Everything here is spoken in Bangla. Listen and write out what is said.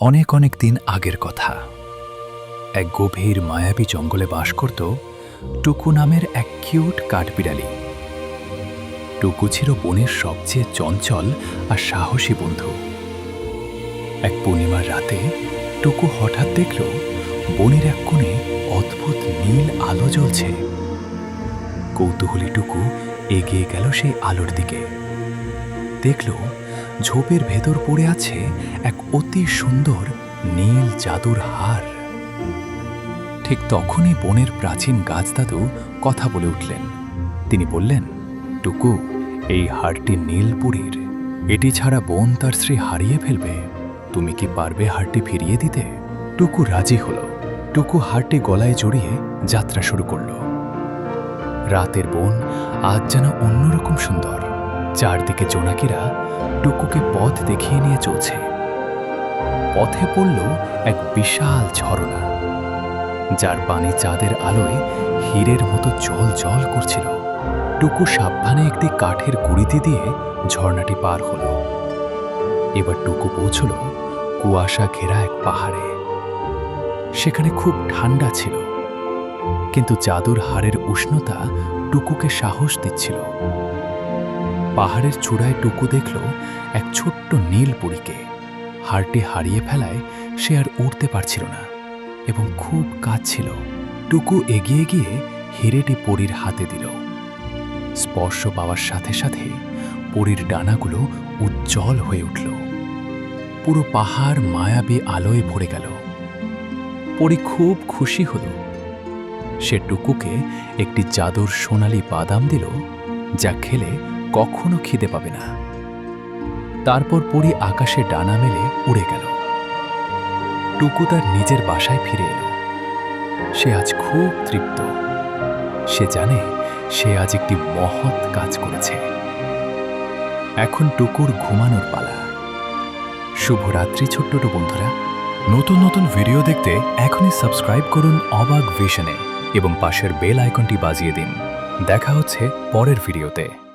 অনেক অনেক দিন আগের কথা। এক গভীর মায়াবী জঙ্গলে বাস করত টুকু নামের এক কিউট কাঠবিড়ালি। টুকু ছিল বনের সবচেয়ে চঞ্চল আর সাহসী বন্ধু। এক পূর্ণিমার রাতে টুকু হঠাৎ দেখল বনের এক কোণে অদ্ভুত নীল আলো জ্বলছে। কৌতূহলী টুকু এগিয়ে গেল সেই আলোর দিকে। দেখল ঝোপের ভেতর পড়ে আছে এক অতি সুন্দর নীল জাদুর হার। ঠিক তখনই বনের প্রাচীন গাছ দাদু কথা বলে উঠলেন। তিনি বললেন, টুকু, এই হারটি নীলপুরীর। এটি ছাড়া বোন তার শ্রী হারিয়ে ফেলবে। তুমি কি পারবে হারটি ফিরিয়ে দিতে? টুকু রাজি হলো। টুকু হারটি গলায় জড়িয়ে যাত্রা শুরু করল। রাতের বন আজ যেন অন্যরকম সুন্দর। চারদিকে জোনাকিরা টুকুকে পথ দেখিয়ে নিয়ে চলছে। পথে পড়ল এক বিশাল ঝরনা, যার পানি চাঁদের আলোয় হীরের মতো জল জল করছিল। টুকু সাবধানে একটি কাঠের গুড়িতে দিয়ে ঝর্ণাটি পার হলো। এবার টুকু পৌঁছল কুয়াশা ঘেরা এক পাহাড়ে। সেখানে খুব ঠান্ডা ছিল, কিন্তু জাদুর হাড়ের উষ্ণতা টুকুকে সাহস দিচ্ছিল। পাহাড়ের চূড়ায় টুকু দেখল এক ছোট্ট নীল পুরীকে হাড়টি হারিয়ে ফেলায় সে আর উঠতে পারছিল না এবং খুব কাঁদছিল। টুকু এগিয়ে গিয়ে হিরেটি পরীর হাতে দিল। স্পর্শ পাওয়ার সাথে সাথে পরীর ডানাগুলো উজ্জ্বল হয়ে উঠল। পুরো পাহাড় মায়াবী আলোয় ভরে গেল। পরী খুব খুশি হল। সে টুকুকে একটি জাদুর সোনালি বাদাম দিল যা খেলে কখনো খিদে পাবে না। তারপর পরি আকাশে ডানা মেলে উড়ে গেল। টুকু তার নিজের বাসায় ফিরে এলো। সে আজ খুব তৃপ্ত। সে জানে সে আজ একটি মহৎ কাজ করেছে। এখন টুকুর ঘুমানোর পালা। শুভরাত্রি ছোট্ট বন্ধুরা। নতুন নতুন ভিডিও দেখতে এখনই সাবস্ক্রাইব করুন অবাক ভিশনে এবং পাশের বেল আইকনটি বাজিয়ে দিন। দেখা হচ্ছে পরের ভিডিওতে।